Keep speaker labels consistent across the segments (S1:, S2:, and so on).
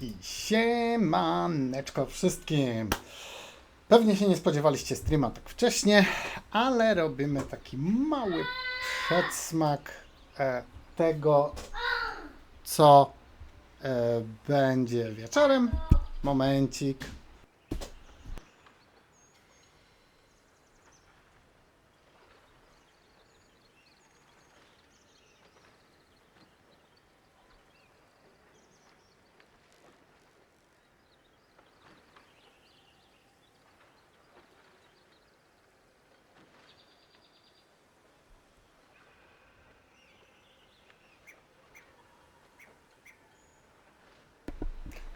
S1: I siemaneczko wszystkim. Pewnie się nie spodziewaliście streama tak wcześnie, ale robimy taki mały przedsmak e, tego, co e, będzie wieczorem. Momencik.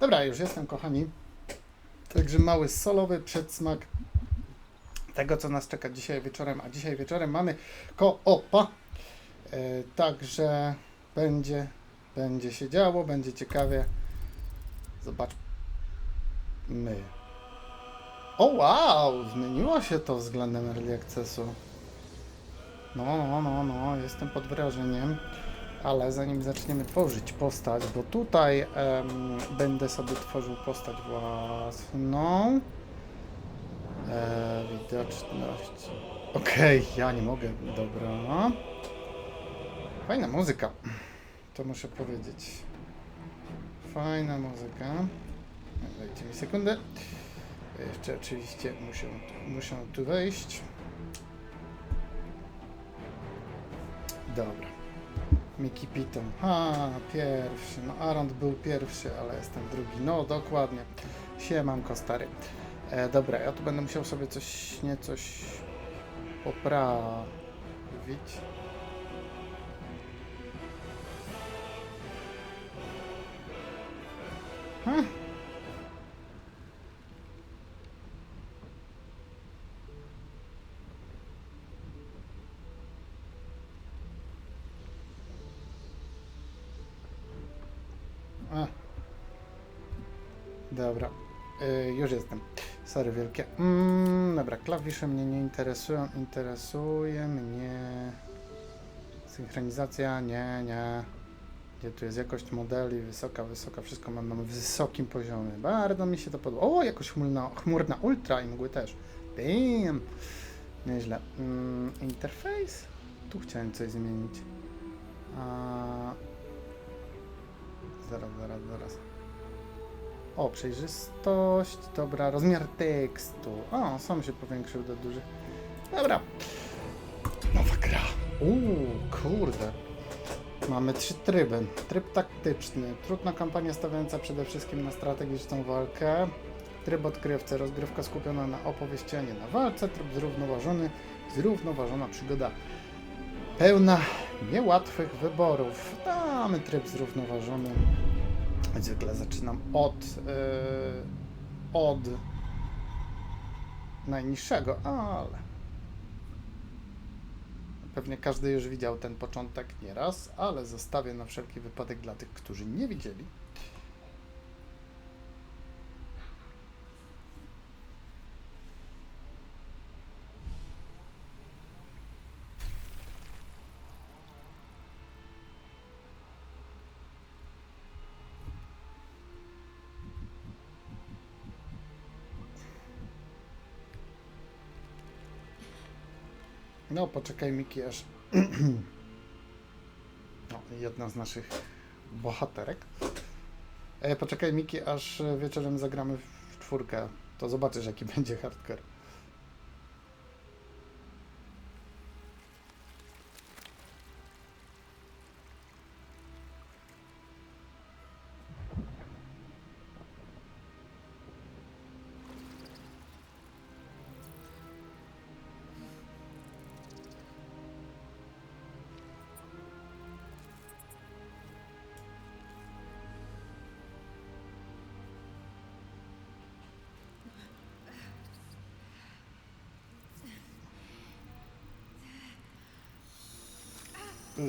S1: Dobra, już jestem, kochani. Także mały solowy przedsmak tego, co nas czeka dzisiaj wieczorem. A dzisiaj wieczorem mamy koopa. E, także będzie, będzie się działo, będzie ciekawie. Zobaczmy. O wow! Zmieniło się to względem Early Accessu. No, no, no, no, jestem pod wrażeniem. Ale zanim zaczniemy tworzyć postać, bo tutaj em, będę sobie tworzył postać własną. E, widoczność. Okej, ja nie mogę. Dobra. Fajna muzyka. To muszę powiedzieć. Fajna muzyka. Dajcie mi sekundę. Jeszcze oczywiście muszę, muszę tu wejść. Dobra. Mickey Piton. Ha, pierwszy. No Arond był pierwszy, ale jestem drugi. No, dokładnie. Siemanko, stary. E, dobra, ja tu będę musiał sobie coś, nie coś poprawić. Ha? Sorry wielkie. Mm, dobra, klawisze mnie nie interesują. Interesuje mnie synchronizacja. Nie, nie. Gdzie tu jest jakość modeli, wysoka, wysoka, wszystko mam na wysokim poziomie. Bardzo mi się to podoba. O, jakoś chmurna, chmurna ultra i mgły też. Damn. Nieźle. Mm, interfejs? Tu chciałem coś zmienić. A... Zaraz, zaraz, zaraz. O, przejrzystość, dobra, rozmiar tekstu. O, sam się powiększył do duży. Dobra. Nowa gra. Uuu, kurde. Mamy trzy tryby. Tryb taktyczny, trudna kampania stawiająca przede wszystkim na strategiczną walkę. Tryb odkrywcy, rozgrywka skupiona na opowieści, a nie na walce. Tryb zrównoważony, zrównoważona przygoda. Pełna niełatwych wyborów. Damy tryb zrównoważony. Zwykle zaczynam od, yy, od najniższego, ale pewnie każdy już widział ten początek nieraz, ale zostawię na wszelki wypadek dla tych, którzy nie widzieli. No, poczekaj Miki, aż... no, jedna z naszych bohaterek. E, poczekaj Miki, aż wieczorem zagramy w czwórkę. To zobaczysz, jaki będzie hardcore.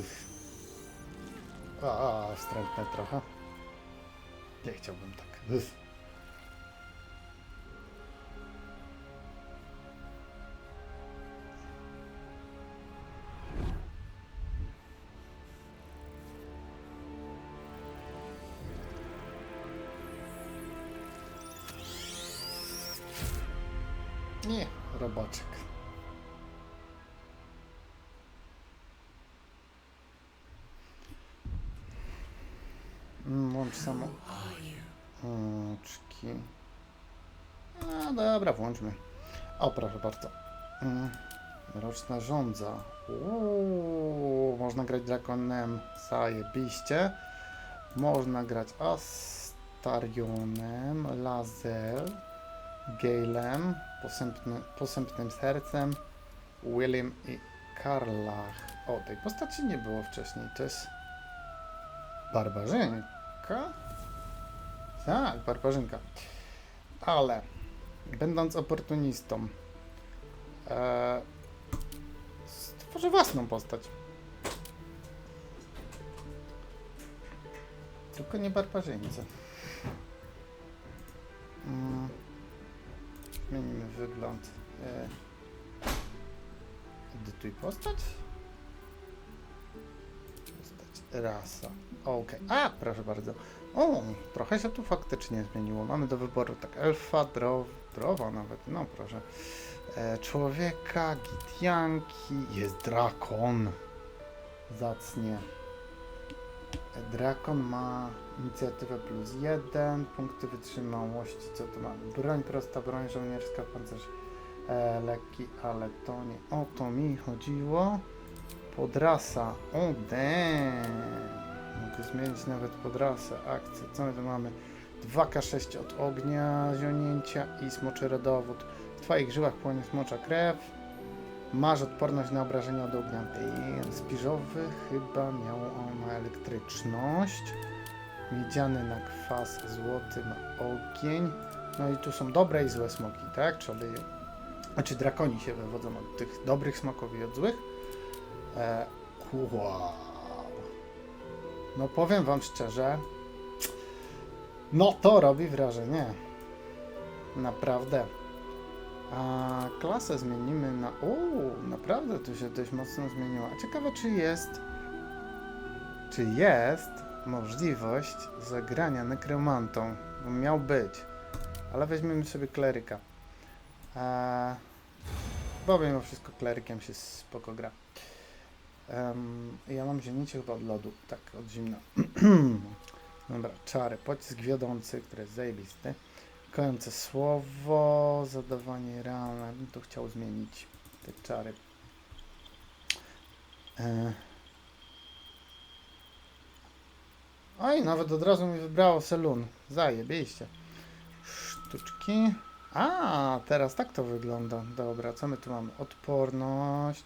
S1: Uff. A, wstrętne trochę. Nie chciałbym tak. Uff. Dobra, włączmy. O, proszę bardzo. Mm, Roczna żądza. Uuu, można grać drakonem. Zajebiście. Można grać Astarionem, Lazel, Galem, posępny, posępnym sercem, William i Karlach. O, tej postaci nie było wcześniej. To jest barbarzynka? Tak, barbarzynka. Ale będąc oportunistą, e, stworzę własną postać. Tylko nie barbarzyńcy. Mm. Zmienimy wygląd. E, edytuj postać. Rasa. Okej. A, proszę bardzo. O, trochę się tu faktycznie zmieniło. Mamy do wyboru tak elfa, drow, drowa nawet, no proszę. E, człowieka, gitianki, jest drakon. Zacnie. E, Drakon ma inicjatywę plus jeden, punkty wytrzymałości, co tu mamy? Broń prosta, broń żołnierska, pancerz e, lekki, ale to nie o to mi chodziło. Podrasa, o damn. Mogę zmienić nawet podrasę, akcję. Co my tu mamy? 2K6 od ognia, zionięcia i smoczy rodowód. W twoich żyłach płonie smocza krew. Masz odporność na obrażenia od ognia. Ty, Spiżowy chyba miał on elektryczność. Miedziany na kwas, złoty na ogień. No i tu są dobre i złe smoki, tak? Czyli, znaczy drakoni się wywodzą od tych dobrych smoków i od złych. E, wow. No powiem wam szczerze, no to robi wrażenie. Naprawdę. A klasę zmienimy na... Uuu, naprawdę to się dość mocno zmieniło. A ciekawe czy jest... Czy jest możliwość zagrania nekromantą? Bo miał być. Ale weźmiemy sobie kleryka. Eee, bo mimo wszystko klerykiem się spoko gra. Em, ja mam zielnicie chyba od lodu, tak, od zimna. Dobra, czary. Pocisk wiodący, który jest zajebisty. Kojące słowo, zadawanie. Ja bym to chciał zmienić, te czary. E... Oj, nawet od razu mi wybrało Selun. Zajebiście. Sztuczki. A, teraz tak to wygląda. Dobra, co my tu mamy? Odporność.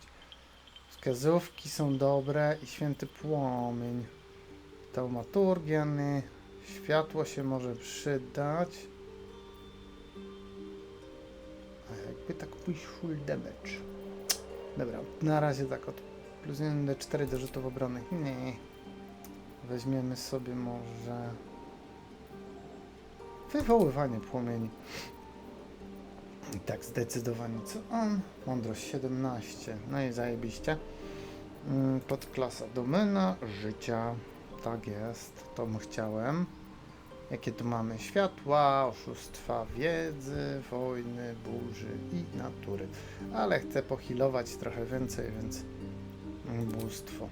S1: Wskazówki są dobre i święty płomień. Taumaturgiany. Światło się może przydać. A jakby tak pójść full damage. Dobra, na razie tak od plus 1 D4 do rzutów obronnych. Nie. Weźmiemy sobie może wywoływanie płomieni. I tak zdecydowanie co on? Mądrość 17. No i zajebiście. Mm, Podklasa domena życia. Tak jest. To chciałem. Jakie tu mamy? Światła, oszustwa, wiedzy, wojny, burzy i natury. Ale chcę pochilować trochę więcej, więc bóstwo.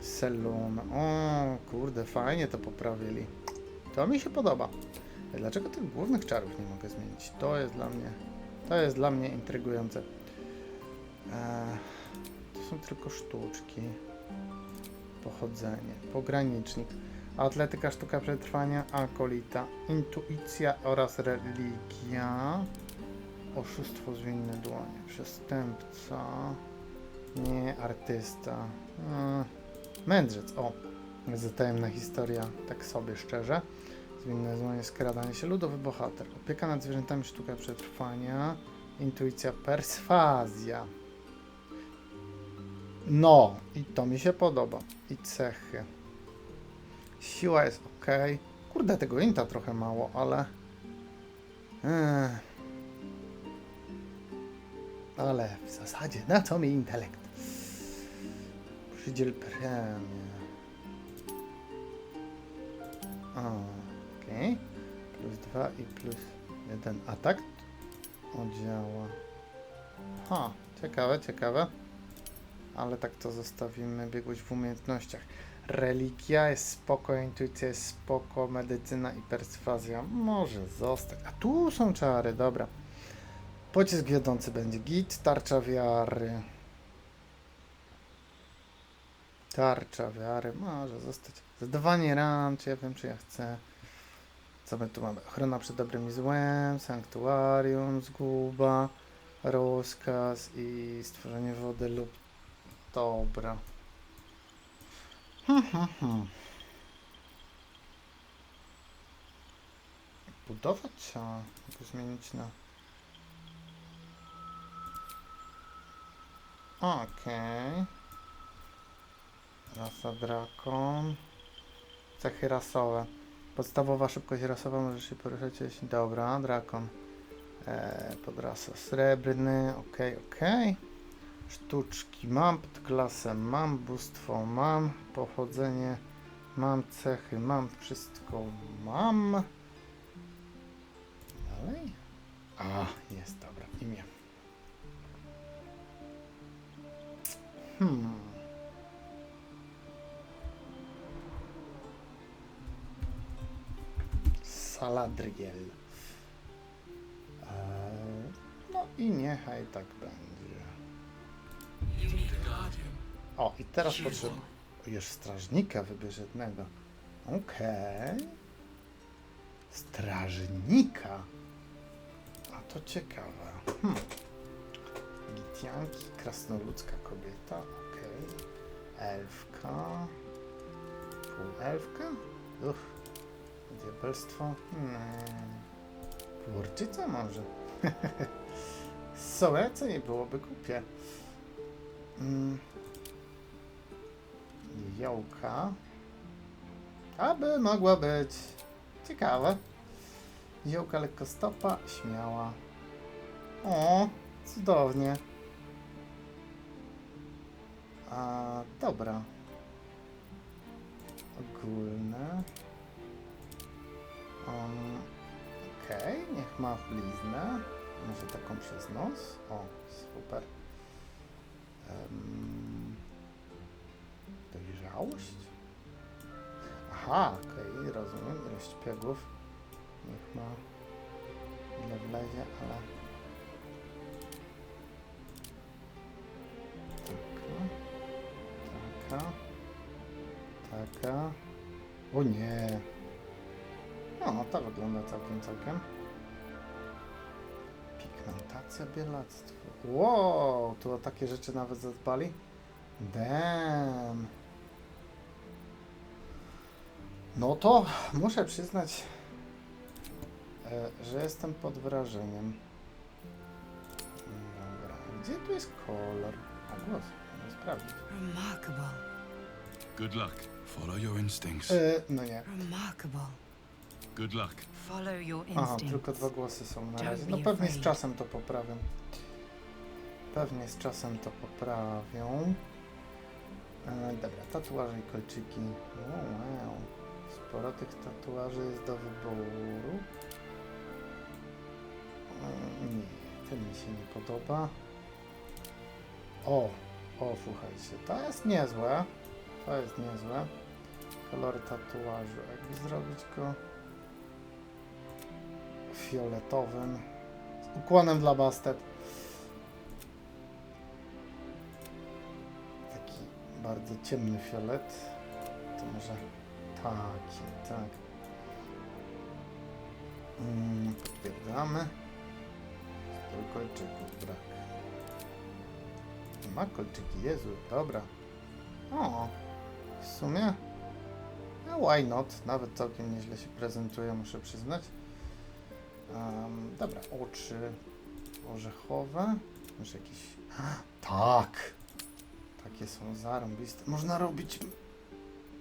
S1: Selun. O, kurde, fajnie to poprawili. To mi się podoba. Dlaczego tych głównych czarów nie mogę zmienić? To jest dla mnie, to jest dla mnie intrygujące. Eee, są tylko sztuczki. Pochodzenie, pogranicznik, atletyka, sztuka przetrwania, akolita, intuicja oraz religia. Oszustwo zwinne dłonie, przestępca, nie artysta. Eee, mędrzec, o, zatajemna historia, tak sobie szczerze. Zwinne złonie, skradanie się, ludowy bohater. Opieka nad zwierzętami, sztuka przetrwania. Intuicja, perswazja. No, i to mi się podoba. I cechy. Siła jest ok. Kurde, tego inta trochę mało, ale... Ech. Ale w zasadzie, na co mi intelekt? Przydziel premię. Okej. Plus 2 i plus 1 atak. Oddziała. Ha, ciekawe, ciekawe. Ale tak to zostawimy, biegłość w umiejętnościach. Religia jest spoko, intuicja jest spoko, medycyna i perswazja może zostać. A tu są czary, dobra. Pocisk wiodący będzie git, tarcza wiary. Tarcza wiary może zostać. Zadawanie ran, czy ja wiem, czy ja chcę. Co my tu mamy? Ochrona przed dobrym i złem, sanktuarium, zguba, rozkaz i stworzenie wody lub dobra. Hmm, hmm, hmm. Budować trzeba, go zmienić na... Okej. Rasa drakon. Cechy rasowe. Podstawowa szybkość rasowa może się poruszać. Dobra, drakon. Eee, podrasa srebrny, okej, okej. Sztuczki mam, podklasę mam, bóstwo mam, pochodzenie mam, cechy mam, wszystko mam. Dalej? A, jest, dobra, imię. Hmm. Saladriel. Eee, no i niechaj tak będzie. O, i teraz potrzeba. Już strażnika wybierz jednego. Okej. Strażnika. A to ciekawe. Hmm. Gitianki, krasnoludzka kobieta. Okej. Elfka. Półelfka? Uff. Diabelstwo? Hmm. Kurczyca może. Sołece nie byłoby głupie. Mm. Jołka. Aby mogła być. Ciekawe. Jołka lekkostopa, śmiała. O, cudownie. A, dobra. Ogólne. Um, Okej, niech ma bliznę. Może taką przez nos. O, super. Um, dojrzałość? Aha, okej, rozumiem. Ilość piegów. Niech ma ile wlezie, ale... Taka. Taka. Taka. O nie. No, to wygląda całkiem, całkiem. Pigmentacja, bielactwo. Wow, tu o takie rzeczy nawet zadbali. Damn. No to muszę przyznać, e, że jestem pod wrażeniem. Dobra, gdzie tu jest kolor? A głos, muszę sprawdzić.
S2: Remarkable.
S3: Good luck. Follow your instincts.
S1: E, no nie.
S2: Remarkable.
S3: Good luck.
S2: Follow your
S1: Aha,
S2: instincts.
S1: tylko dwa głosy są na razie. No pewnie z czasem to poprawią. Pewnie z czasem to poprawią. E, dobra, tatuaże i kolczyki. Wow. Sporo tych tatuaży jest do wyboru. E, nie, ten mi się nie podoba. O, o, słuchajcie, to jest niezłe. To jest niezłe. Kolor tatuażu. Jakby zrobić go fioletowym. Z ukłonem dla Bastet. Taki bardzo ciemny fiolet. To może taki, tak. Mm. Strój kolczyków brak. Ma kolczyki, Jezu, dobra. O, w sumie. No why not? Nawet całkiem nieźle się prezentuje, muszę przyznać. Um, dobra, oczy orzechowe. Może jakieś. Tak! Takie są zarąbiste. Można robić.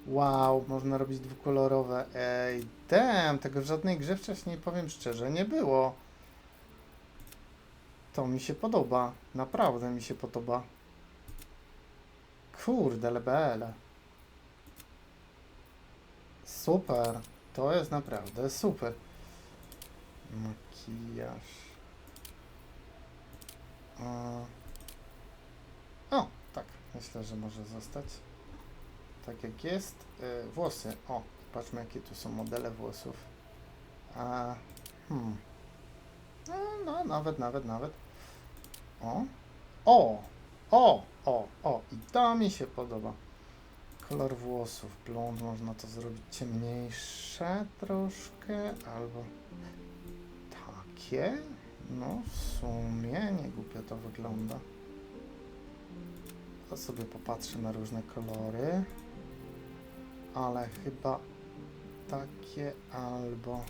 S1: Wow, można robić dwukolorowe. Ej, damn, tego w żadnej grze wcześniej, powiem szczerze, nie było. To mi się podoba. Naprawdę mi się podoba. Kurde, lebele. Super. To jest naprawdę super. Makijaż. E, O, tak, myślę, że może zostać. Tak jak jest. E, Włosy. O, patrzmy jakie tu są modele włosów. A, hmm. No, no, nawet, nawet, nawet. O, o, o, o, o. I to mi się podoba. Kolor włosów. Blond można to zrobić ciemniejsze troszkę, albo takie. No, w sumie nie głupio to wygląda. To sobie popatrzę na różne kolory. Ale chyba takie albo...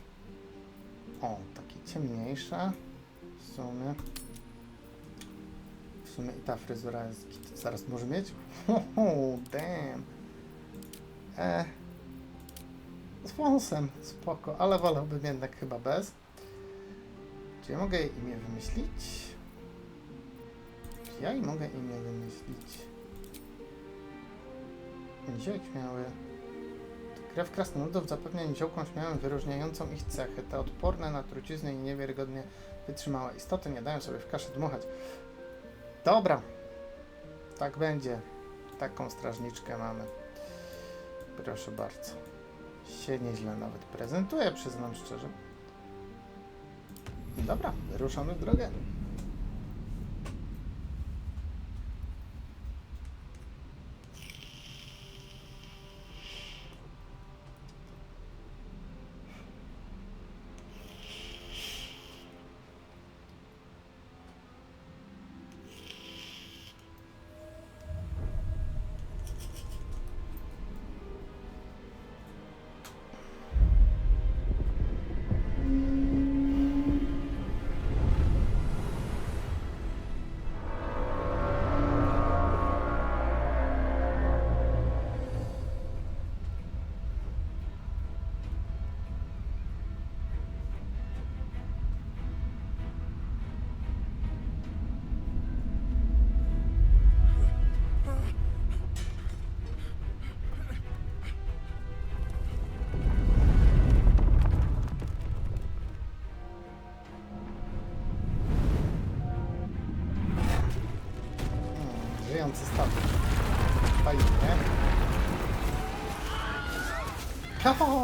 S1: O, takie ciemniejsze. W sumie. W sumie i ta fryzura jest... git. Zaraz może mieć? Hoho, damn. E, z wąsem, spoko, ale wolałbym jednak chyba bez. Czy ja mogę imię wymyślić? Czy ja i mogę imię wymyślić? Niziołek śmiały. Krew krasnoludów zapewnia niziołkom śmiałym wyróżniającą ich cechy. Te odporne na truciznę i niewiarygodnie wytrzymałe istoty nie dają sobie w kaszę dmuchać. Dobra. Tak będzie. Taką strażniczkę mamy. Proszę bardzo. Się nieźle nawet prezentuje, przyznam szczerze. Dobra, wyruszamy w drogę.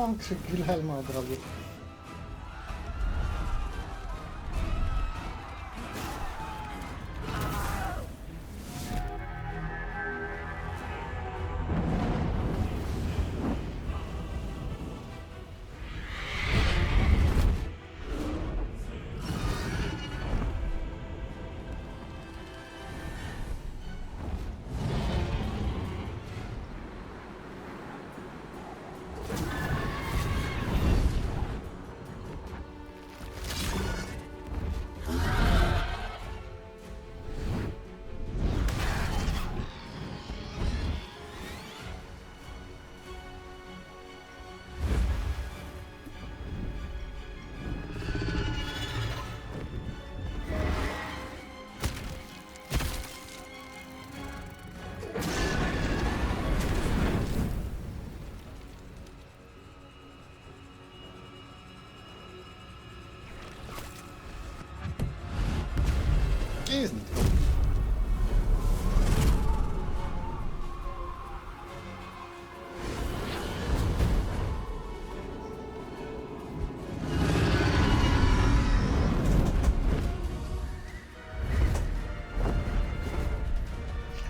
S1: O, krzyk Wilhelma od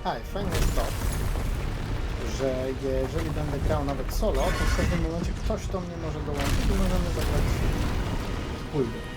S1: A, i fajne jest to, że jeżeli będę grał nawet solo, to w pewnym momencie ktoś do mnie może dołączyć i możemy zagrać. Zero.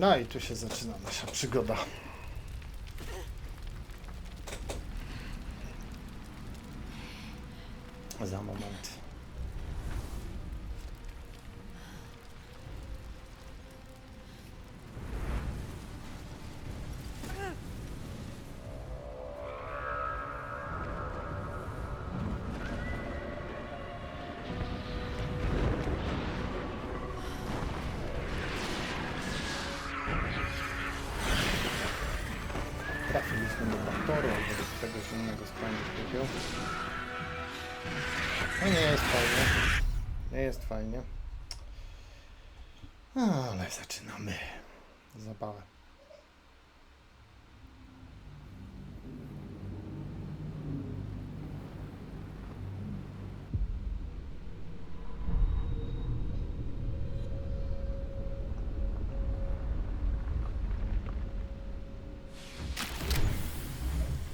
S1: No i tu się zaczyna nasza przygoda. Jest fajnie. Ale zaczynamy zabawę.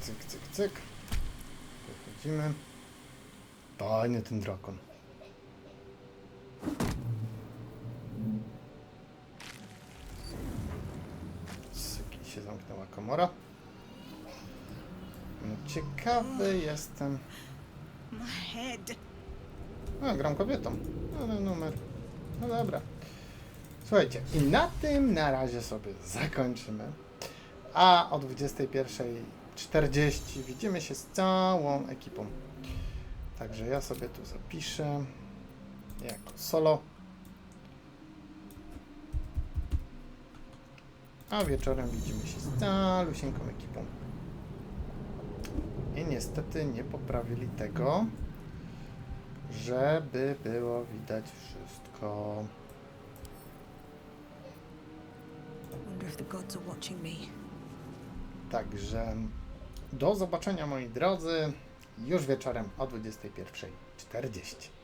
S1: Cyk, cyk, cyk. Wychodzimy. Fajny ten drakon. Cyk, i się zamknęła komora. No, ciekawy jestem.
S4: My head.
S1: A, gram kobietą. Ale numer. No dobra. Słuchajcie, i na tym na razie sobie zakończymy. A o 21.40 widzimy się z całą ekipą. Także ja sobie tu zapiszę jako solo. A wieczorem widzimy się z calusieńką ekipą. I niestety nie poprawili tego, żeby było widać wszystko. Także do zobaczenia moi drodzy już wieczorem o 21.40.